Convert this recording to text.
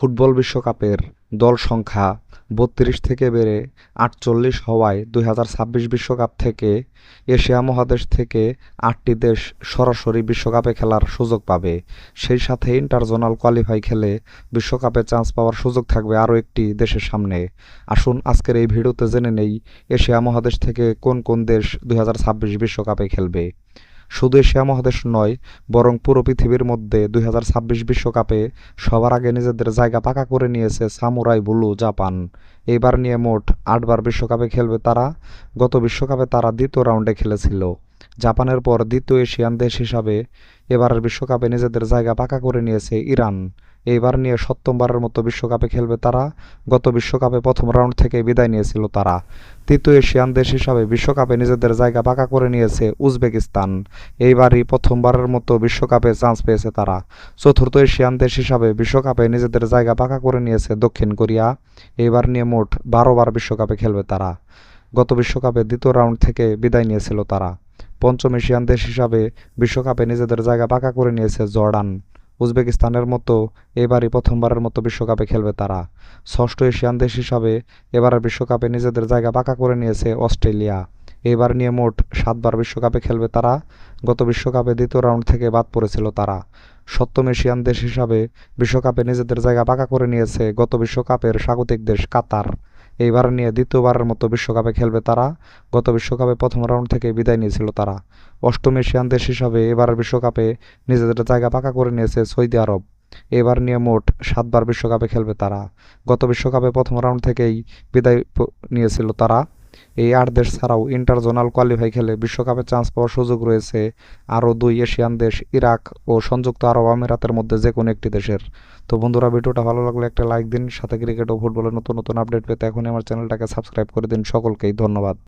Football বিশ্বকাপের দল সংখ্যা বত্রিশ থেকে বেড়ে আটচল্লিশ হওয়ায় দুই বিশ্বকাপ থেকে এশিয়া মহাদেশ থেকে আটটি দেশ সরাসরি বিশ্বকাপে খেলার সুযোগ পাবে। সেই সাথে ইন্টারজোনাল কোয়ালিফাই খেলে বিশ্বকাপে চান্স পাওয়ার সুযোগ থাকবে আরও একটি দেশের সামনে। আসুন আজকের এই ভিডিওতে জেনে নেই এশিয়া মহাদেশ থেকে কোন কোন দেশ দুই বিশ্বকাপে খেলবে। শুধু এশিয়া মহাদেশ নয়, বরং পুরো পৃথিবীর মধ্যে দুই বিশ্বকাপে সবার আগে নিজেদের জায়গা পাকা করে নিয়েছে সামুরাই বুলু জাপান। এবার নিয়ে মোট আটবার বিশ্বকাপে খেলবে তারা, গত বিশ্বকাপে তারা দ্বিতীয় রাউন্ডে খেলেছিল। জাপানের পর দ্বিতীয় এশিয়ান দেশ হিসাবে এবারের বিশ্বকাপে নিজেদের জায়গা পাকা করে নিয়েছে ইরান। এইবার নিয়ে সপ্তমবারের মতো বিশ্বকাপে খেলবে তারা। গত বিশ্বকাপে প্রথম রাউন্ড থেকে বিদায় নিয়েছিল তারা। তৃতীয় এশিয়ান দেশ হিসাবে বিশ্বকাপে নিজেদের জায়গা পাকা করে নিয়েছে উজবেকিস্তান। এইবারই প্রথমবারের মতো বিশ্বকাপে চান্স পেয়েছে তারা। চতুর্থ এশিয়ান দেশ হিসাবে বিশ্বকাপে নিজেদের জায়গা পাকা করে নিয়েছে দক্ষিণ কোরিয়া। এইবার নিয়ে মোট বারোবার বিশ্বকাপে খেলবে তারা। গত বিশ্বকাপে দ্বিতীয় রাউন্ড থেকে বিদায় নিয়েছিল তারা। পঞ্চম এশিয়ান দেশ হিসাবে বিশ্বকাপে নিজেদের জায়গা পাকা করে নিয়েছে জর্ডান। উজবেকিস্তানের মতো, এবারই প্রথমবারের মতো বিশ্বকাপে খেলবে তারা। ষষ্ঠ এশিয়ান দেশ হিসাবে এবারের বিশ্বকাপে নিজেদের জায়গা পাকা করে নিয়েছে অস্ট্রেলিয়া। এবার নিয়ে মোট সাতবার বিশ্বকাপে খেলবে তারা। গত বিশ্বকাপে দ্বিতীয় রাউন্ড থেকে বাদ পড়েছিল তারা। সপ্তম এশিয়ান দেশ হিসাবে বিশ্বকাপে নিজেদের জায়গা পাকা করে নিয়েছে গত বিশ্বকাপের স্বাগতিক দেশ কাতার। এইবার নিয়ে দ্বিতীয়বারের মতো বিশ্বকাপে খেলবে তারা। গত বিশ্বকাপে প্রথম রাউন্ড থেকে বিদায় নিয়েছিল তারা। অষ্টম এশিয়ান দেশ হিসাবে এবারের বিশ্বকাপে নিজেদের জায়গা পাকা করে নিয়েছে সৌদি আরব। এবার নিয়ে মোট সাতবার বিশ্বকাপে খেলবে তারা। গত বিশ্বকাপে প্রথম রাউন্ড থেকেই বিদায় নিয়েছিল তারা। এই আট দেশ ছাড়াও ইন্টারজোনাল কোয়ালিফাই খেলে বিশ্বকাপে চান্স পাওয়ার সুযোগ রয়েছে আরও দুই এশিয়ান দেশ, ইরাক ও সংযুক্ত আরব আমিরাতের মধ্যে যে কোনো একটি দেশের। তো বন্ধুরা, ভিডিওটা ভালো লাগলে একটা লাইক দিন। সাথে ক্রিকেট ও ফুটবলের নতুন নতুন আপডেট পেতে এখনই আমার চ্যানেলটাকে সাবস্ক্রাইব করে দিন। সকলকেই ধন্যবাদ।